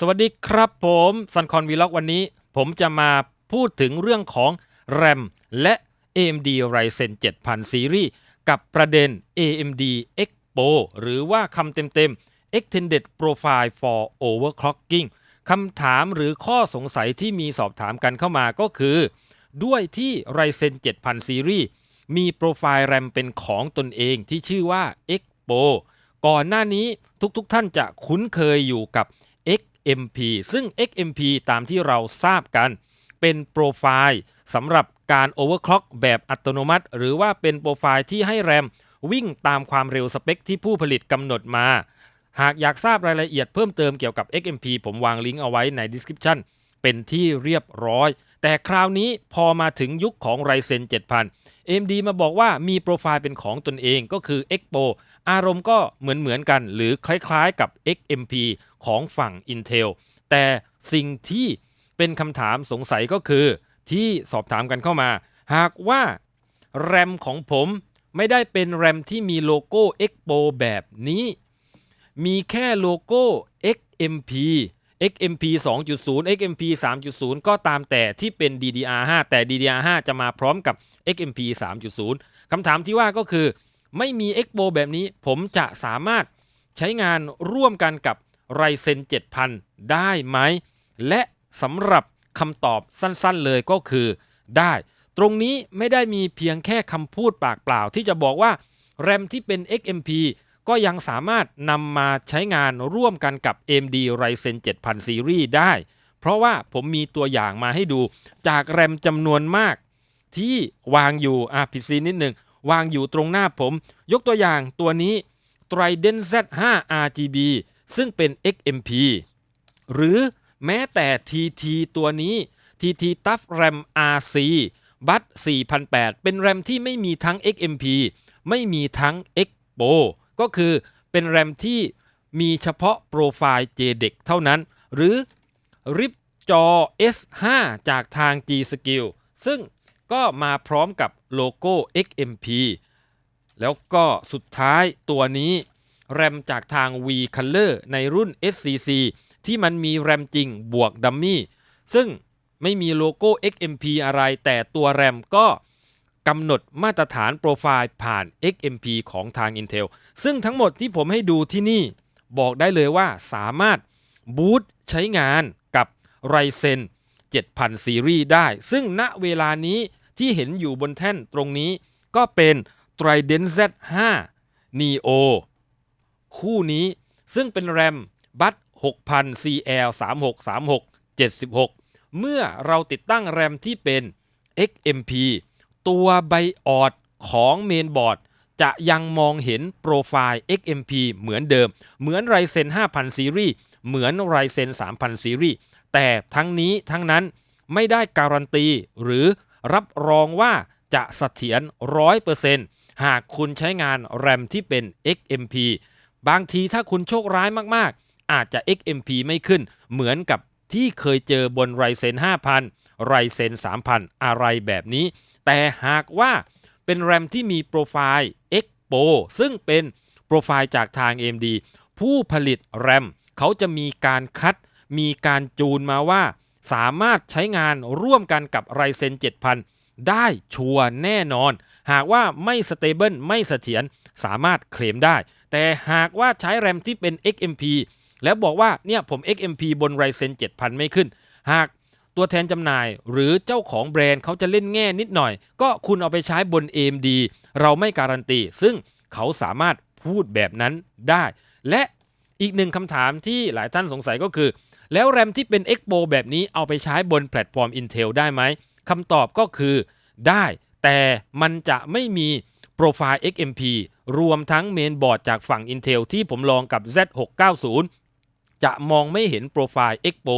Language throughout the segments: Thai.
สวัสดีครับผมซันคอนวีล็อกวันนี้ ผมจะมาพูดถึงเรื่องของ RAM และ AMD Ryzen 7000 Series กับประเด็น AMD Expo หรือว่าคำเต็มๆ Extended Profile for Overclocking คำถามหรือข้อสงสัยที่มีสอบถามกันเข้ามาก็คือ ด้วยที่ Ryzen 7000 Series มีโปรไฟล์ RAM เป็นของตนเองที่ชื่อว่า Expo ก่อนหน้านี้ทุกๆทท่านจะคุ้นเคยอยู่กับ XMP ซึ่ง XMP ตามที่เราทราบกัน เป็นโปรไฟล์สำหรับการ overclock แบบอัตโนมัติ หรือว่าเป็นโปรไฟล์ที่ให้แรมวิ่งตามความเร็วสเปคที่ผู้ผลิตกำหนดมา หากอยากทราบรายละเอียดเพิ่มเติมเกี่ยวกับ XMP ผมวางลิงก์เอาไว้ใน description เป็นที่เรียบร้อย แต่คราวนี้พอมาถึงยุคของ Ryzen 7000 AMD มาบอกว่ามีโปรไฟล์เป็นของตนเองก็คือ Expo อารมณ์ก็เหมือนเหมือนกัน หรือคล้ายๆกับ XMP ของฝั่ง Intel แต่สิ่งที่เป็นคำถามสงสัยก็คือที่สอบถามกันเข้ามา หากว่าแรมของผมไม่ได้เป็นแรมที่มีโลโก้ Expo แบบนี้ มีแค่โลโก้ XMP XMP 2.0 XMP 3.0 ก็ตามแต่ที่เป็น DDR5 แต่ DDR5 จะมาพร้อมกับ XMP 3.0 คำถามที่ว่าก็คือ ไม่มี Expo แบบนี้ ผมจะสามารถใช้งานร่วมกันกับ Ryzen 7000 ได้ไหม และสำหรับคำตอบสั้นๆเลยก็คือได้ ตรงนี้ไม่ได้มีเพียงแค่คำพูดปากเปล่า ที่จะบอกว่าแรมที่เป็น XMP ก็ยังสามารถนำมาใช้งานร่วมกันกับ AMD Ryzen 7000 Series ได้ เพราะว่าผมมีตัวอย่างมาให้ดูจากแรมจำนวนมาก ที่วางอยู่อะผิดซีนิดหนึ่ง วางอยู่ตรงหน้าผม ยกตัวอย่างตัวนี้ Trident Z5 RGB ซึ่งเป็น XMP หรือแม้แต่ TT ตัวนี้ TT Tough RAM RC บัต4008 เป็นแรมที่ไม่มีทั้ง XMP ไม่มีทั้ง Expo ก็คือเป็นแรมที่มีเฉพาะโปรไฟล์ JDEC เท่านั้น หรือริบจอ S5 จากทาง G Skill ซึ่ง ก็มาพร้อมกับโลโก้ XMP แล้วก็สุดท้ายตัวนี้ แรมจากทาง V Color ในรุ่น SCC ที่มันมีแรมจริงบวกดัมมี่ซึ่งไม่มีโลโก้ XMP อะไร แต่ตัวแรมก็กำหนดมาตรฐานโปรไฟล์ผ่าน XMP ของทาง Intel ซึ่งทั้งหมดที่ผมให้ดูที่นี่บอกได้เลยว่าสามารถบูตใช้งานกับ Ryzen 7000 Series ได้ ซึ่งณเวลานี้ ที่เห็นอยู่บนแท่นตรงนี้ก็เป็น Trident Z5 Neo คู่นี้ซึ่งเป็นแรมบัต6000 CL 3636 76 เมื่อเราติดตั้งแรมที่เป็น XMP ตัวไบออดของเมนบอร์ดจะยังมองเห็นโปรไฟล์ XMP เหมือนเดิม เหมือน Ryzen 5000 Series เหมือน Ryzen 3000 Series แต่ทั้งนี้ทั้งนั้นไม่ได้การันตีหรือ รับรองว่าจะเสถียร100%หากคุณใช้งานแรมที่เป็น XMP บางทีถ้าคุณโชคร้ายมากๆ อาจจะ XMP ไม่ขึ้นเหมือนกับที่เคยเจอบน Ryzen 5000 Ryzen 3000 อะไรแบบนี้ แต่หากว่าเป็นแรมที่มีโปรไฟล์ Expo ซึ่งเป็นโปรไฟล์จากทาง AMD ผู้ผลิตแรมเขาจะมีการคัด มีการจูนมาว่า สามารถใช้งานร่วมกันกับ Ryzen 7000 ได้ชัวร์แน่นอน หากว่าไม่สเตเบิลไม่เสถียรสามารถเคลมได้ แต่หากว่าใช้แรมที่เป็น XMP แล้วบอกว่าเนี่ยผม XMP บน Ryzen 7000 ไม่ขึ้น หากตัวแทนจำหน่ายหรือเจ้าของแบรนด์เขาจะเล่นแง่นิดหน่อย ก็คุณเอาไปใช้บน AMD เราไม่การันตี ซึ่งเขาสามารถพูดแบบนั้นได้ และอีกหนึ่งคำถามที่หลายท่านสงสัยก็คือ แล้วแรมที่เป็น Expo แบบนี้เอาไปใช้บนแพลตฟอร์ม Intel ได้ไหมคำตอบก็คือได้ แต่มันจะไม่มีโปรไฟล์ XMP รวมทั้งเมนบอร์ดจากฝั่ง Intel ที่ผมลองกับ Z690 จะมองไม่เห็นโปรไฟล์ Expo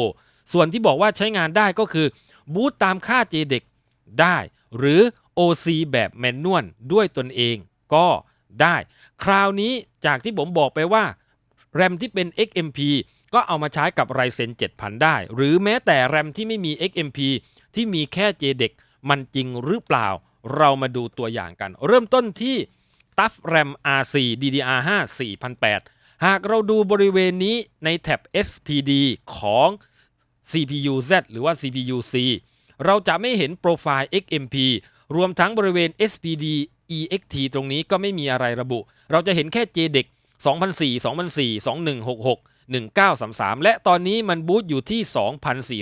ส่วนที่บอกว่าใช้งานได้ก็คือ บูตตามค่า JDEC ได้ หรือ OC แบบแมนนวลด้วยตนเองก็ได้ คราวนี้จากที่ผมบอกไปว่า แรมที่เป็น XMP ก็เอามาใช้กับ Ryzen 7000 ได้ หรือแม้แต่แรมที่ไม่มี XMP ที่มีแค่ JDEC มันจริงหรือเปล่า เรามาดูตัวอย่างกัน เริ่มต้นที่ TUF RAM RC DDR5 4008 หากเราดูบริเวณนี้ในแท็บ SPD ของ CPU Z หรือว่า CPU C เราจะไม่เห็นโปรไฟล์ XMP รวมทั้งบริเวณ SPD EXT ตรงนี้ก็ไม่มีอะไรระบุ เราจะเห็นแค่ JDEC 2004 2004 2166 1933 และตอนนี้มันบูตอยู่ที่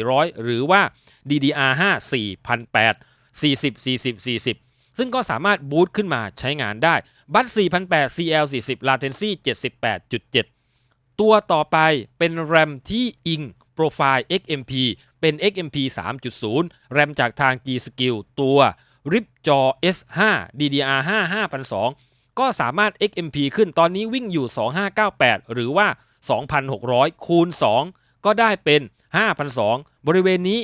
2,400 หรือว่า DDR5 4,800 40 40 40 ซึ่งก็สามารถบูตขึ้นมาใช้งานได้ บัต4,800 CL40 Latency 78.7 ตัวต่อไปเป็น RAM ที่อิงโปรไฟล์ XMP เป็น XMP 3.0 แรมจากทาง G-Skill ตัว RIP Jaw S5 DDR5 5,200ก็สามารถ XMP ขึ้นตอนนี้วิ่งอยู่ 2598 หรือว่า 2,600 คูณ 2 ก็ได้เป็น 5,200 บริเวณนี้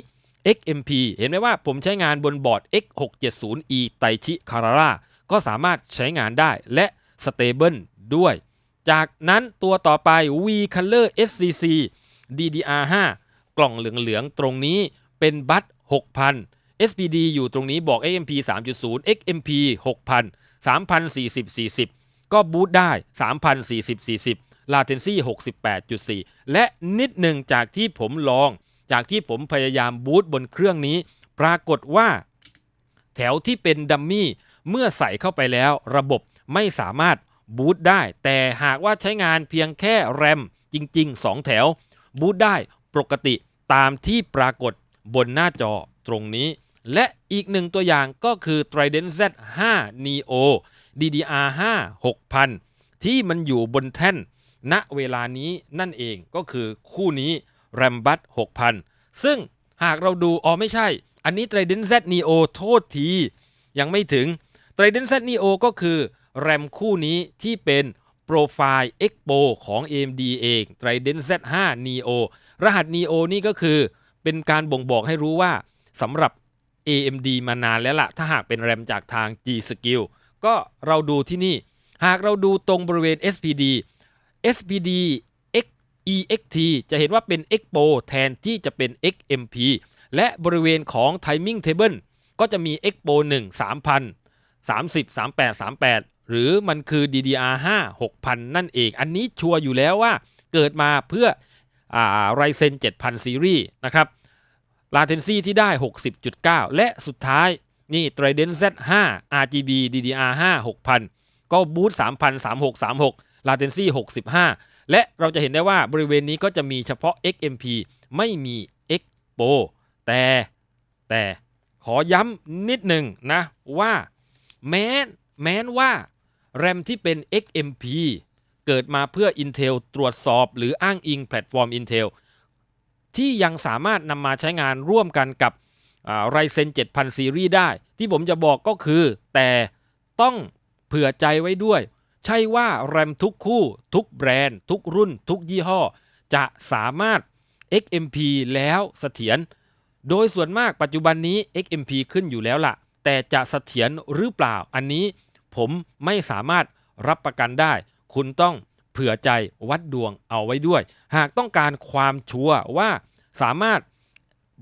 XMP เห็นไหมว่าผมใช้งานบนบอร์ด X670E ไตชิคาราร่าก็สามารถใช้งานได้และ Stable ด้วย จากนั้นตัวต่อไป V Color SCC DDR5 กล่องเหลืองๆ ตรงนี้เป็นบัต6,000 SPD อยู่ตรงนี้บอก XMP 3.0 XMP 6,000 3,040 40 ก็บูตได้ 3,040 40 Latency 68.4 และนิดหนึ่งจากที่ผมลอง จากที่ผมพยายามบูตบนเครื่องนี้ ปรากฏว่า แถวที่เป็นดัมมี่เมื่อใส่เข้าไปแล้วระบบไม่สามารถบูตได้ แต่หากว่าใช้งานเพียงแค่แรมจริง ๆ 2 แถว บูตได้ปกติตามที่ปรากฏบนหน้าจอตรงนี้ และอีกหนึ่งตัวอย่างก็คือ Trident Z5 Neo DDR5 6000 ที่มันอยู่บนแท่น ณเวลานี้นั่นเองก็คือคู่นี้ RAM b u t 6000 ซึ่งหากเราดูอ๋อไม่ใช่ อันนี้ Trident Z Neo โทษที ยังไม่ถึง Trident Z Neo ก็คือ RAM คู่นี้ที่เป็นโปรไฟล์ Expo ของ AMD เอง Trident Z5 Neo รหัส Neo นี่ก็คือเป็นการบ่งบอกให้รู้ว่าสำหรับ AMD มานานแล้วล่ะ ถ้าหากเป็นแรมจากทาง G-Skill ก็เราดูที่นี่ หากเราดูตรงบริเวณ SPD SPD X EXT จะเห็นว่าเป็น Expo แทนที่จะเป็น XMP และบริเวณของ Timing Table ก็จะมี Expo 1 3,000 30 38 38 หรือมันคือ DDR5 6,000 นั่นเอง อันนี้ชัวร์อยู่แล้วว่าเกิดมาเพื่ออ่า Ryzen 7000 Series นะครับ Latency ที่ได้ 60.9 และสุดท้ายนี่ Trident Z5 RGB DDR5 6000 ก็บูต3,3636 Latency 65 และเราจะเห็นได้ว่าบริเวณนี้ก็จะมีเฉพาะ XMP ไม่มี Expo แต่แต่ขอย้ำนิดหนึ่งนะ ว่าแม้แม้ว่าแรมที่เป็น XMP เกิดมาเพื่อ Intel ตรวจสอบหรืออ้างอิงแพลตฟอร์ม Intel ที่ยังสามารถนำมาใช้งานร่วมกันกับอ่า Ryzen 7000 Series ได้ ที่ผมจะบอกก็คือ แต่ต้องเผื่อใจไว้ด้วย ใช่ว่าแรมทุกคู่ทุกแบรนด์ ทุกรุ่น ทุกยี่ห้อ จะสามารถ XMP แล้วเสถียรโดยส่วนมากปัจจุบันนี้ XMP ขึ้นอยู่แล้วล่ะ แต่จะเสถียรหรือเปล่าอันนี้ ผมไม่สามารถรับประกันได้ คุณต้องเผื่อใจวัดดวงเอาไว้ด้วย หากต้องการความชัวร์ว่าสามารถ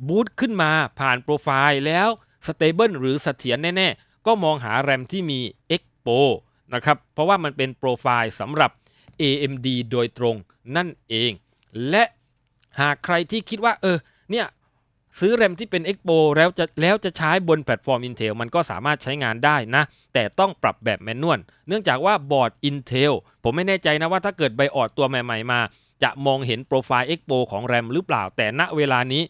บูตขึ้นมาผ่านโปรไฟล์แล้วสเตเบิลหรือเสถียรแน่ ๆ ก็มองหาแรมที่มี Expo นะครับ เพราะว่ามันเป็นโปรไฟล์สำหรับ AMD โดยตรงนั่นเอง และหากใครที่คิดว่า เออ เนี่ย ซื้อแรมที่เป็น Expo แล้วจะแล้วจะใช้บนแพลตฟอร์ม Intel มันก็สามารถใช้งานได้นะ แต่ต้องปรับแบบแมนนวลเนื่องจากว่าบอร์ด Intel ผมไม่แน่ใจนะว่าถ้าเกิดไบออดตัวใหม่ ๆ มา จะมองเห็นโปรไฟล์ Expo ของแรมหรือเปล่า แต่ณเวลานี้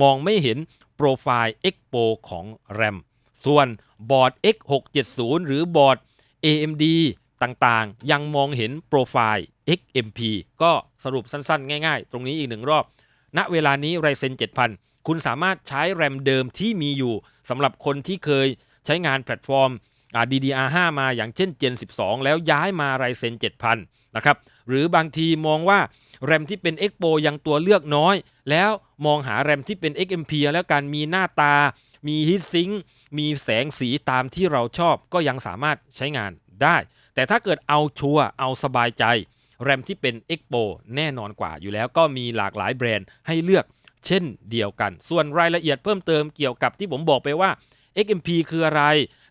มองไม่เห็นโปรไฟล์ Expo ของแรมส่วนบอร์ด X670 หรือบอร์ด AMD ต่างๆ ยังมองเห็นโปรไฟล์ XMP ก็สรุปสั้นๆ ง่ายๆ ตรงนี้อีกหนึ่งรอบ ณ เวลานี้ Ryzen 7000 คุณสามารถใช้แรมเดิมที่มีอยู่สำหรับคนที่เคยใช้งานแพลตฟอร์ม DDR5 มาอย่างเช่น Gen 12 แล้วย้ายมา Ryzen 7000 นะครับ หรือบางทีมองว่าแรมที่เป็น Expo ยังตัวเลือกน้อย แล้วมองหาแรมที่เป็น XMP แล้วการมีหน้าตา มีฮิตซิงค์มีแสงสีตามที่เราชอบก็ยังสามารถใช้งานได้ แต่ถ้าเกิดเอาชัวร์เอาสบายใจ แรมที่เป็น Expo แน่นอนกว่าอยู่แล้วก็มีหลากหลายแบรนด์ให้เลือกเช่นเดียวกัน ส่วนรายละเอียดเพิ่มเติมเกี่ยวกับที่ผมบอกไปว่า XMP คืออะไร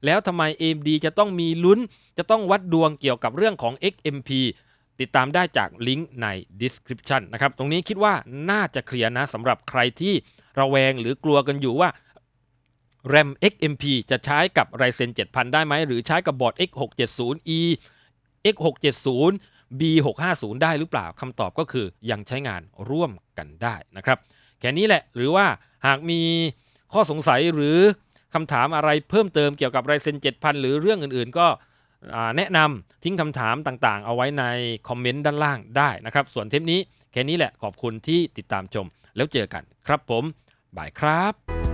แล้วทำไม AMD จะต้องมีลุ้น จะต้องวัดดวงเกี่ยวกับเรื่องของ XMP ติดตามได้จากลิงก์ใน description นะครับ ตรงนี้คิดว่าน่าจะเคลียร์นะสำหรับใครที่ระแวงหรือกลัวกันอยู่ว่า RAM XMP จะใช้กับ Ryzen 7000 ได้ไหม หรือใช้กับบอร์ด X670E X670 B650 ได้หรือเปล่าคำตอบก็คือยังใช้งานร่วมกันได้นะครับแค่นี้แหละหรือว่าหากมีข้อสงสัยหรือคำถามอะไรเพิ่มเติมเกี่ยวกับ Ryzen 7000 หรือเรื่องอื่นๆ ก็แนะนำทิ้งคำถามต่างๆ เอาไว้ในคอมเมนต์ด้านล่างได้นะครับ ส่วนเทปนี้แค่นี้แหละขอบคุณที่ติดตามชม แล้วเจอกันครับผม บายครับ